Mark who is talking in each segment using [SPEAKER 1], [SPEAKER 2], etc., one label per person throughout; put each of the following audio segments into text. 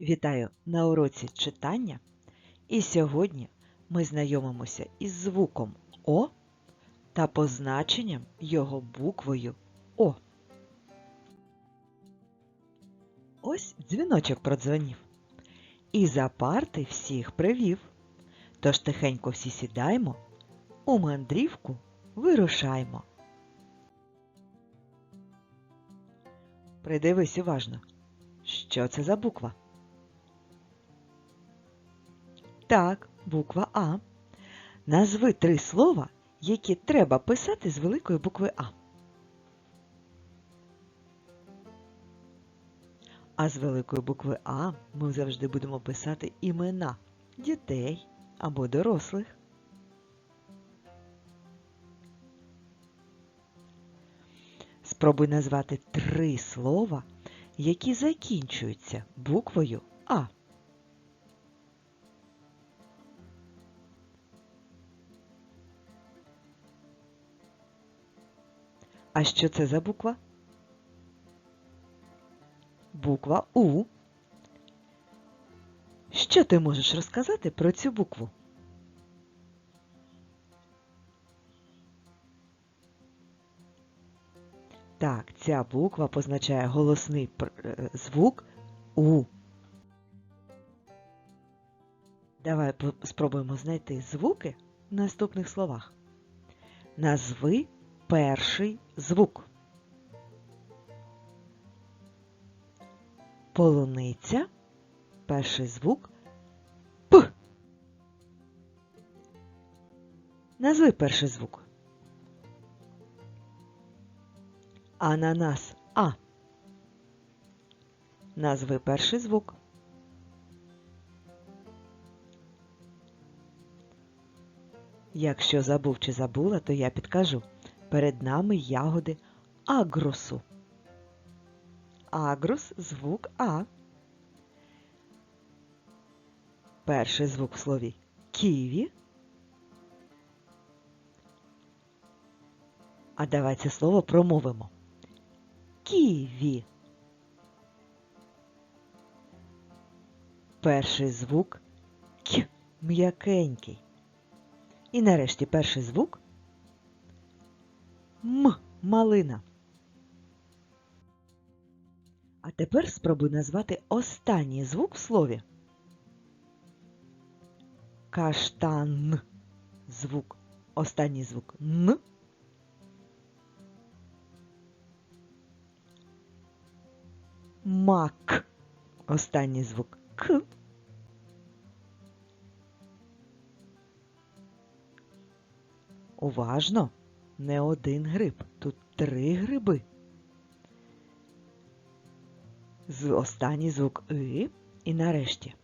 [SPEAKER 1] Вітаю на уроці читання. І сьогодні ми знайомимося із звуком О та позначенням його буквою О. Ось дзвіночок продзвонів. І за парти всіх привів. Тож тихенько всі сідаємо, у мандрівку вирушаймо. Придивись уважно. Що це за буква? Так, буква А. Назви три слова, які треба писати з великої букви А. А з великої букви А ми завжди будемо писати імена дітей або дорослих. Спробуй назвати три слова, які закінчуються буквою А. А що це за буква? Буква У. Що ти можеш розказати про цю букву? Так, ця буква позначає голосний е, звук У. Давай спробуємо знайти звуки в наступних словах. Назви перший звук. Полуниця. Перший звук П. Назви перший звук. Ананас А. Назви перший звук. Якщо забув чи забула, то я підкажу. Перед нами ягоди агросу. Агрос звук А. Перший звук в слові ківі. А давай це слово промовимо. Ківі. Перший звук К м'якенький. І нарешті перший звук М малина. А тепер спробуй назвати останній звук в слові. Каштан. Звук. Останній звук Н. Мак. Останній звук К. Уважно. Не один гриб. Тут три гриби. Останній звук И і нарешті.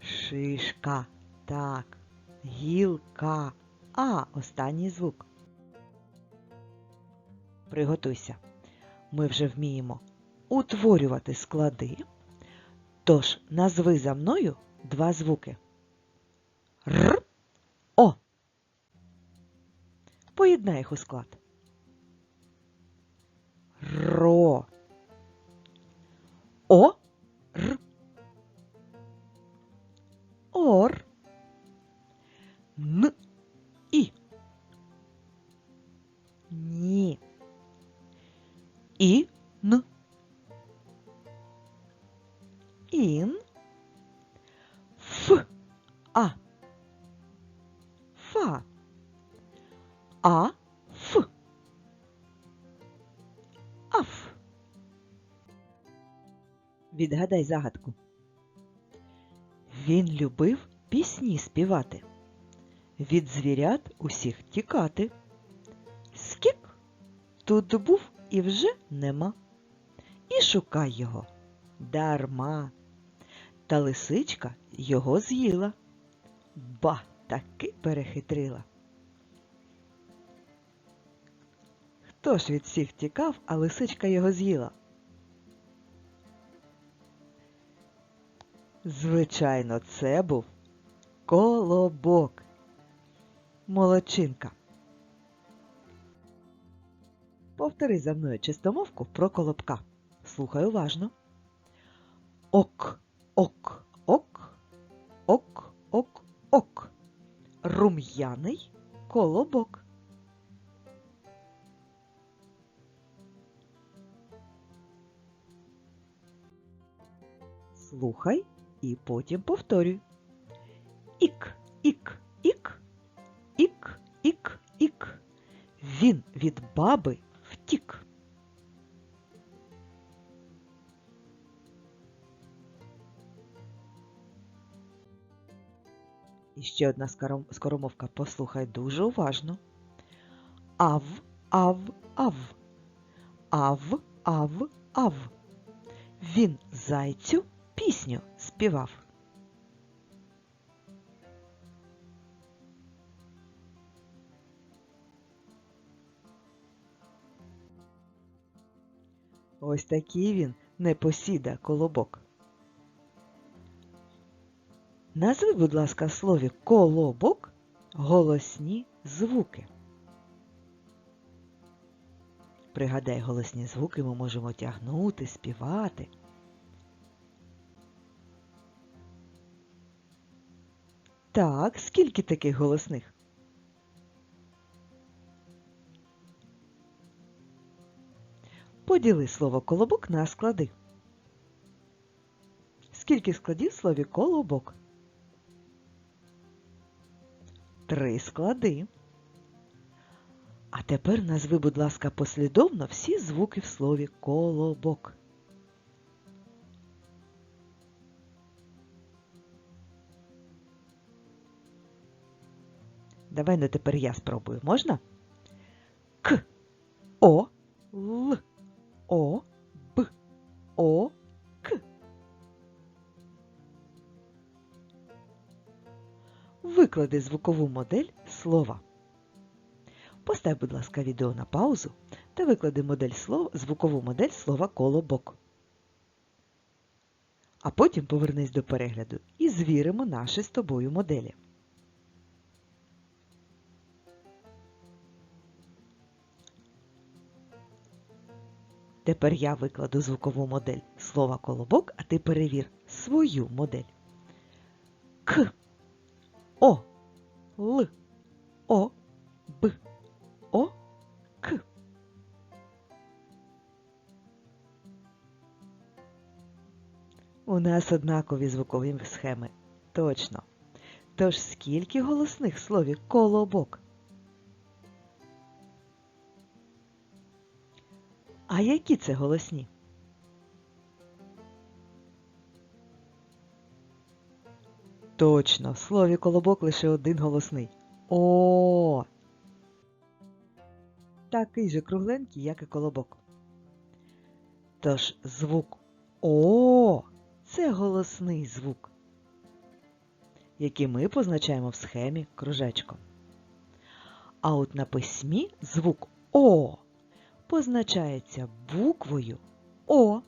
[SPEAKER 1] Шишка. Так. Гілка. А останній звук. Приготуйся. Ми вже вміємо утворювати склади. Тож назви за мною два звуки. Р. Поєднай їх у склад. Ро. О. Р. Ор. Н. І. Ні. І. Відгадай загадку. Він любив пісні співати, від звірят усіх тікати. Скік тут був і вже нема. І шукай його дарма. Та лисичка його з'їла. Ба, таки перехитрила. Хто ж від всіх тікав, а лисичка його з'їла? Звичайно, це був колобок. Молодчинка. Повтори за мною чистомовку про колобка. Слухай уважно. Ок, ок, ок, ок, ок, ок. Рум'яний колобок. Слухай і потім повторюй. Ік, ік, ік, ік, ік, ік. Він від баби втік. І ще одна скоромовка. Послухай дуже уважно. Ав, ав, ав. Ав, ав, ав. Він зайцю пісню співав. Ось такий він непосіда колобок. Назви, будь ласка, в слові колобок голосні звуки. Пригадай голосні звуки ми можемо тягнути, співати. Так, скільки таких голосних? Поділи слово колобок на склади. Скільки складів в слові колобок? Три склади. А тепер назви, будь ласка, послідовно всі звуки в слові колобок. Давай ну тепер я спробую. Можна? К, О, Л, О, Б, О, К. Виклади звукову модель слова. Постав, будь ласка, відео на паузу та виклади модель слова, звукову модель слова колобок. А потім повернись до перегляду і звіримо наші з тобою моделі. Тепер я викладу звукову модель слова колобок, а ти перевір свою модель. К, О, Л, О, Б, О, К. У нас однакові звукові схеми. Точно. Тож скільки голосних слові колобок? А які це голосні? Точно, в слові колобок лише один голосний. О. Такий же кругленький, як і колобок. Тож звук О це голосний звук, який ми позначаємо в схемі кружечком. А от на письмі звук О позначається буквою О,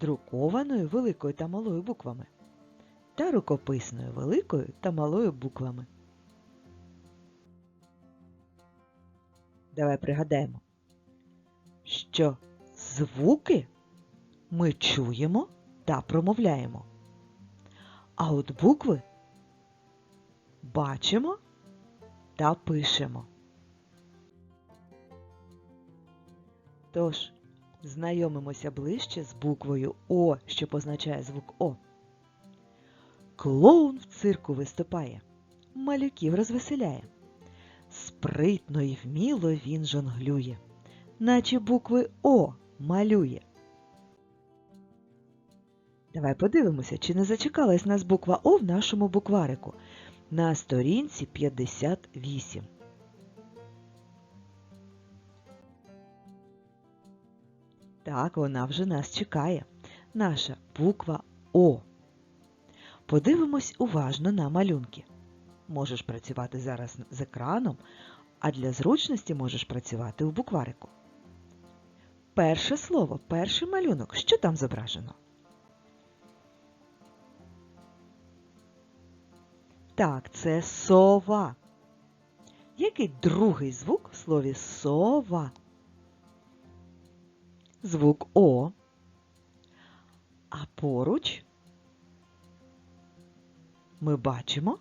[SPEAKER 1] друкованою великою та малою буквами, та рукописною великою та малою буквами. Давай пригадаємо, що звуки ми чуємо та промовляємо, а от букви бачимо та пишемо. Тож, знайомимося ближче з буквою О, що позначає звук О. Клоун в цирку виступає, малюків розвеселяє. Спритно і вміло він жонглює, наче букви О малює. Давай подивимося, чи не зачекалась нас буква О в нашому букварику на сторінці 58. Так, вона вже нас чекає. Наша буква О. Подивимось уважно на малюнки. Можеш працювати зараз з екраном, а для зручності можеш працювати у букварику. Перше слово, перший малюнок. Що там зображено? Так, це сова. Який другий звук в слові сова? Звук О. А поруч ми бачимо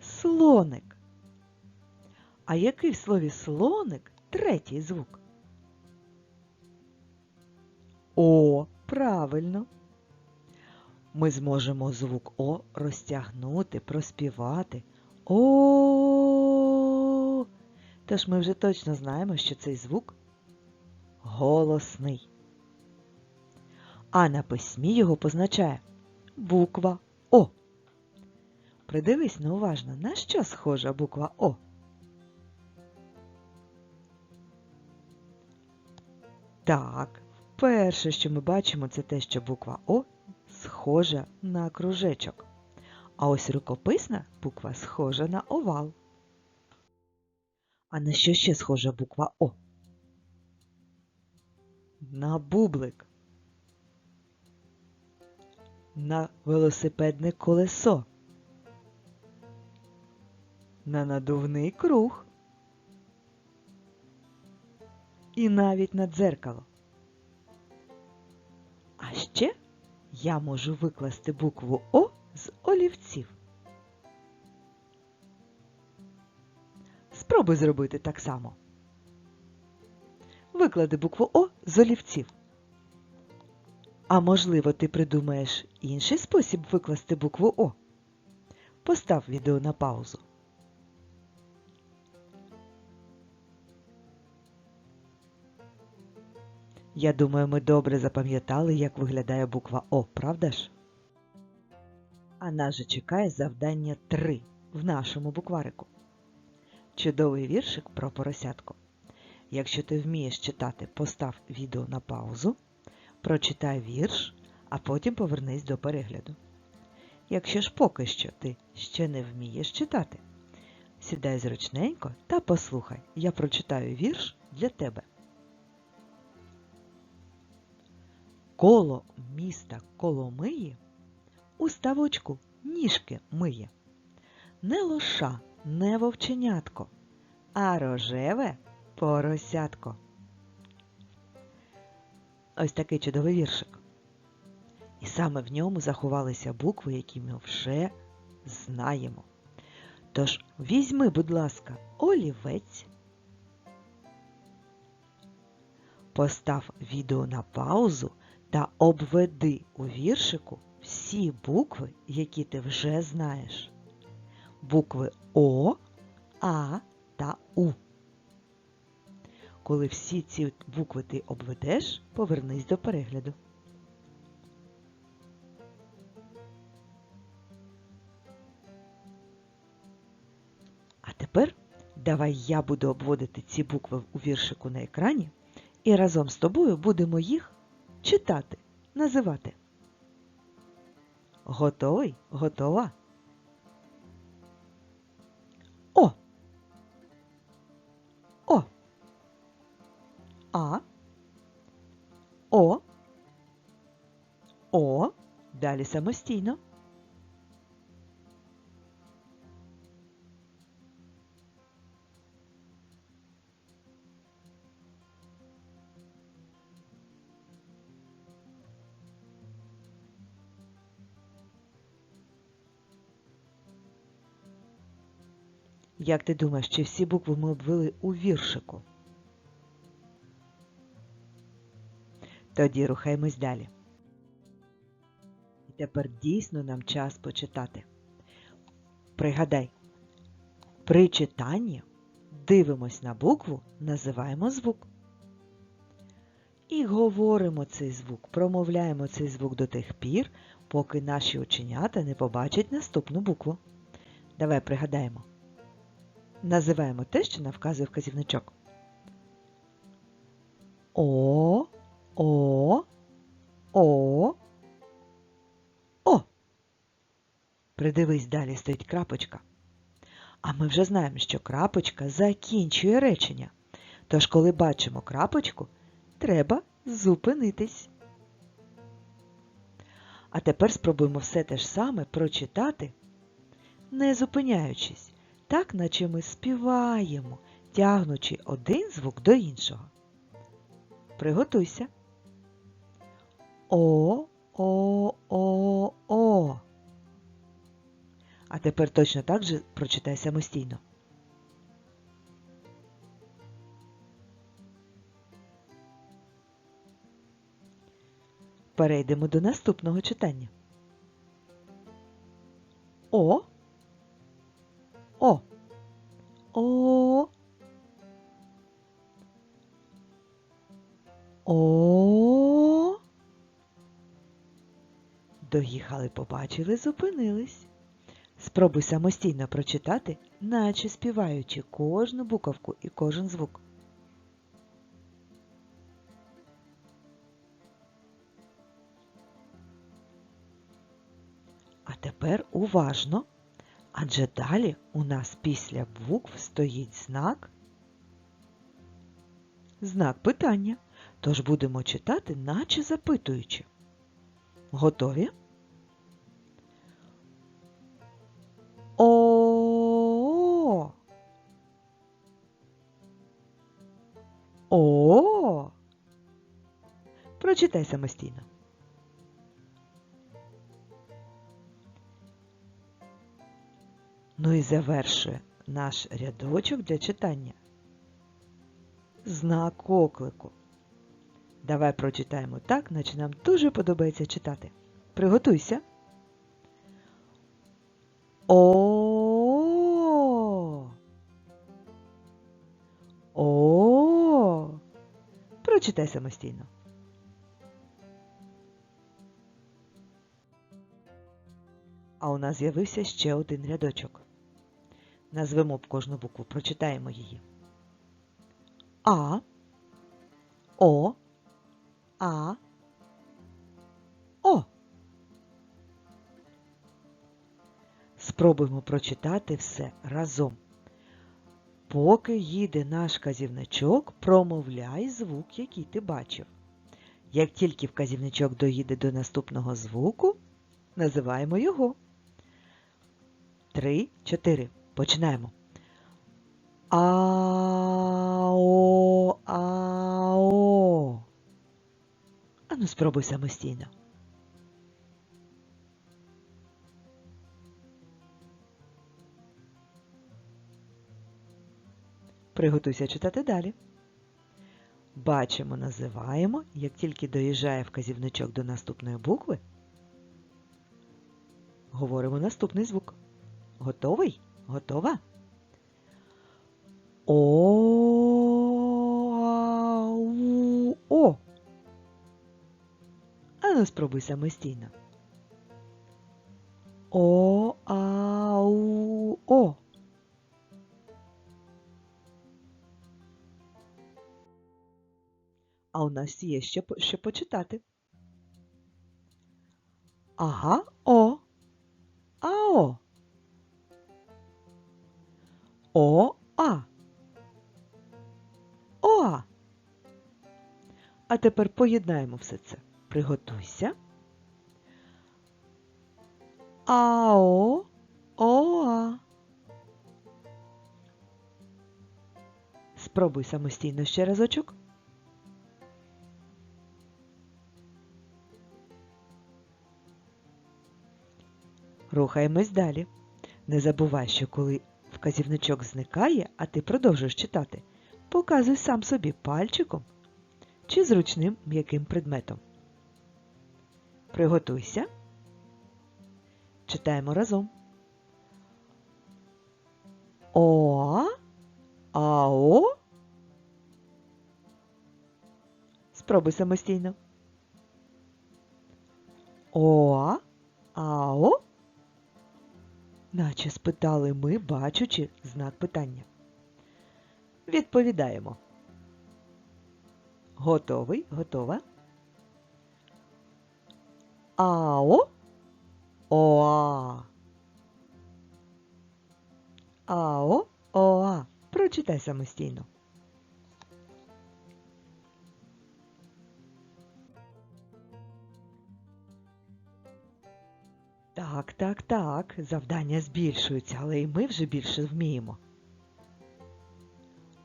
[SPEAKER 1] слоник. А який в слові слоник третій звук? О, правильно. Ми зможемо звук О розтягнути, проспівати. О. Тож ми вже точно знаємо, що цей звук голосний. А на письмі його позначає буква О. Придивись неуважно, на що схожа буква О? Так, перше, що ми бачимо, це те, що буква О схожа на кружечок. А ось рукописна буква схожа на овал. А на що ще схожа буква О? На бублик. На велосипедне колесо. На надувний круг. І навіть на дзеркало. А ще я можу викласти букву О з олівців. Спробуй зробити так само. Виклади букву О з олівців. А можливо, ти придумаєш інший спосіб викласти букву О. Постав відео на паузу. Я думаю, ми добре запам'ятали, як виглядає буква О, правда ж? А нас же чекає завдання 3 в нашому букварику. Чудовий віршик про поросятку. Якщо ти вмієш читати, постав відео на паузу, прочитай вірш, а потім повернись до перегляду. Якщо ж поки що ти ще не вмієш читати, сідай зручненько та послухай, я прочитаю вірш для тебе. Коло міста Коломиї у ставочку ніжки миє. Не лоша, не вовченятко, а рожеве поросятко. Ось такий чудовий віршик. І саме в ньому заховалися букви, які ми вже знаємо. Тож візьми, будь ласка, олівець, постав відео на паузу та обведи у віршику всі букви, які ти вже знаєш. Букви О, А та У. Коли всі ці букви ти обведеш, повернись до перегляду. А тепер давай я буду обводити ці букви у віршику на екрані, і разом з тобою будемо їх читати, називати. Готовий? Готова? А. О. О. Далі самостійно. Як ти думаєш, чи всі букви ми обвели у віршику? Тоді рухаємось далі. І тепер дійсно нам час почитати. Пригадай, при читанні дивимось на букву, називаємо звук. І говоримо цей звук, промовляємо цей звук до тих пір, поки наші оченята не побачать наступну букву. Давай пригадаємо. Називаємо те, що нам вказує вказівничок. О, О, О, О. Придивись, далі стоїть крапочка. А ми вже знаємо, що крапочка закінчує речення. Тож, коли бачимо крапочку, треба зупинитись. А тепер спробуємо все те ж саме прочитати, не зупиняючись так наче ми співаємо, тягнучи один звук до іншого. Приготуйся. О, о, о, о. А тепер точно так же прочитай самостійно. Перейдемо до наступного читання. О. О. О. О. Доїхали, побачили, зупинились. Спробуй самостійно прочитати, наче співаючи кожну буковку і кожен звук. А тепер уважно, адже далі у нас після букв стоїть знак. Знак питання. Тож будемо читати, наче запитуючи. Готові? Прочитай самостійно. Ну і завершує наш рядочок для читання. Знак оклику. Давай прочитаємо так, наче нам дуже подобається читати. Приготуйся. О. О. Прочитай самостійно. Нас з'явився ще один рядочок. Назвемо б кожну букву, прочитаємо її. А. О. А. О. Спробуємо прочитати все разом. Поки їде наш казівничок, промовляй звук, який ти бачив. Як тільки вказівничок доїде до наступного звуку, називаємо його. Три, чотири. Починаємо. Ао, ао. Ану, спробуй самостійно. Приготуйся читати далі. Бачимо, називаємо, як тільки доїжджає вказівничок до наступної букви, говоримо наступний звук. Готовий? Готова? О. О. Ану, спробуй самостійно. О. Ау. О. А у нас є ще, ще почитати. Ага, тепер поєднаємо все це. Приготуйся. Ао, оа. Спробуй самостійно ще разочок. Рухаємось далі. Не забувай, що коли вказівничок зникає, а ти продовжуєш читати, показуй сам собі пальчиком чи зручним м'яким предметом. Приготуйся. Читаємо разом. Оа, ао. Спробуй самостійно. Оа, ао. Наче спитали ми, бачучи знак питання. Відповідаємо. Готовий? Готова? Ао. Оа. Ао. Оа. Прочитай самостійно. Так, так, так. Завдання збільшуються, але і ми вже більше вміємо.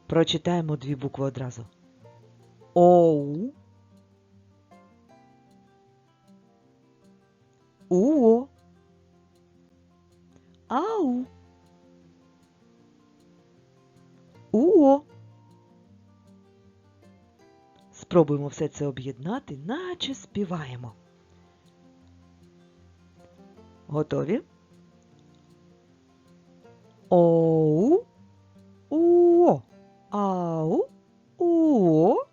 [SPEAKER 1] Прочитаємо дві букви одразу. Все це об'єднати, наче співаємо. Готові? Оу. Уо. Ау. Уо.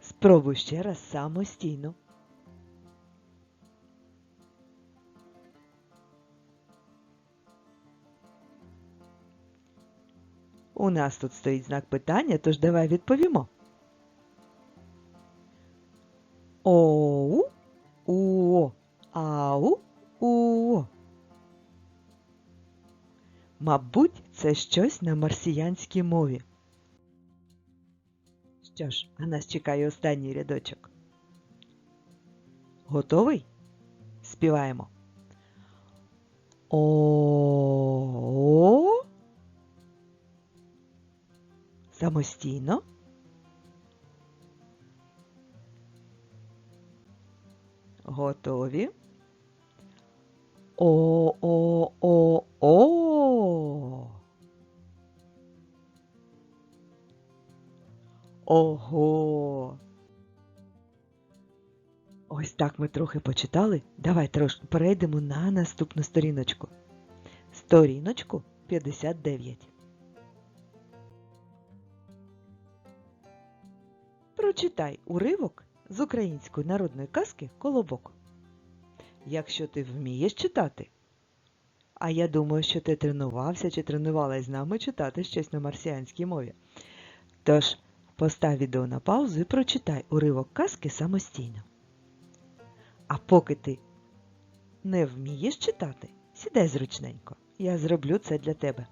[SPEAKER 1] Спробуй ще раз самостійно. У нас тут стоїть знак питання, тож давай відповімо. Оу, уо, ау, уо. Мабуть, це щось на марсіянській мові. Що ж, а нас чекає останній рядочок. Готовий? Співаємо. О. Самостійно. Готові. О, о, о, о. Ого. Ось так ми трохи почитали. Давай трошки перейдемо на наступну сторіночку. Сторіночку 59. Прочитай уривок з української народної казки Колобок. Якщо ти вмієш читати, а я думаю, що ти тренувався чи тренувалась з нами читати щось на марсіанській мові. Тож, постав відео на паузу і прочитай уривок казки самостійно. А поки ти не вмієш читати, сідай зручненько. Я зроблю це для тебе.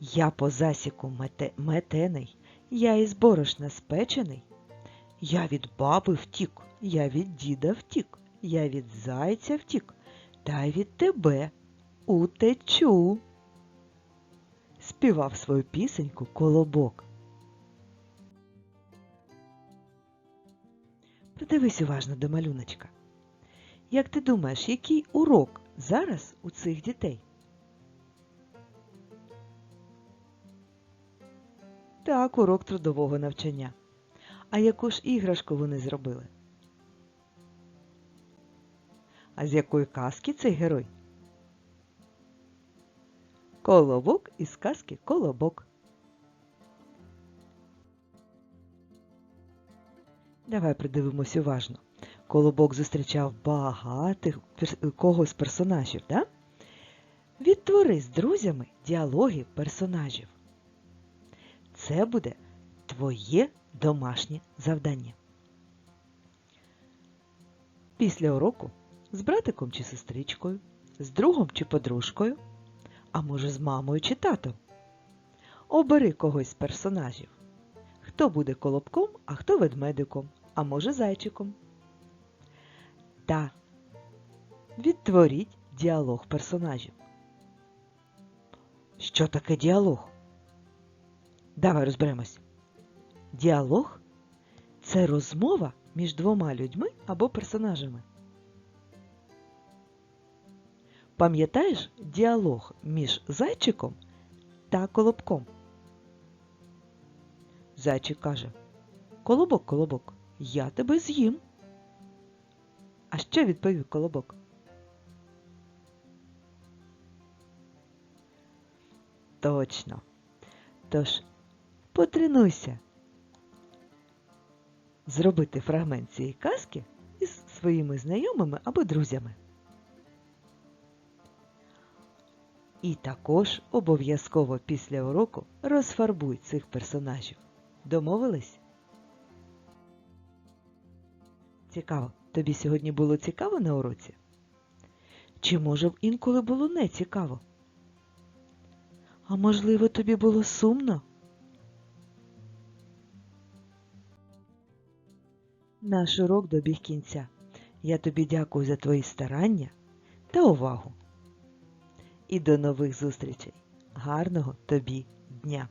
[SPEAKER 1] Я по засіку мете... метений, я із борошна спечений. Я від баби втік, я від діда втік, я від зайця втік, та й від тебе утечу. Співав свою пісеньку колобок. Придивись уважно до малюночка. Як ти думаєш, який урок зараз у цих дітей? Так, урок трудового навчання. А яку ж іграшку вони зробили? А з якої казки цей герой? Колобок із казки Колобок. Давай придивимось уважно. Колобок зустрічав багатих пер- кого з персонажів, да? Відтвори з друзями діалоги персонажів. Це буде твоє домашнє завдання. Після уроку з братиком чи сестричкою, з другом чи подружкою, а може з мамою чи татом. Обери когось з персонажів. Хто буде колобком, а хто ведмедиком, а може зайчиком. Та відтворіть діалог персонажів. Що таке діалог? Давай розберемось. Діалог це розмова між двома людьми або персонажами. Пам'ятаєш діалог між зайчиком та колобком? Зайчик каже Колобок, колобок, я тебе з'їм. А що відповів колобок? Точно. Тож, потренуйся зробити фрагмент цієї казки із своїми знайомими або друзями. І також обов'язково після уроку розфарбуй цих персонажів. Домовились? Цікаво, тобі сьогодні було цікаво на уроці? Чи може інколи було не цікаво? А можливо, тобі було сумно? Наш урок добіг кінця. Я тобі дякую за твої старання та увагу. І до нових зустрічей. Гарного тобі дня!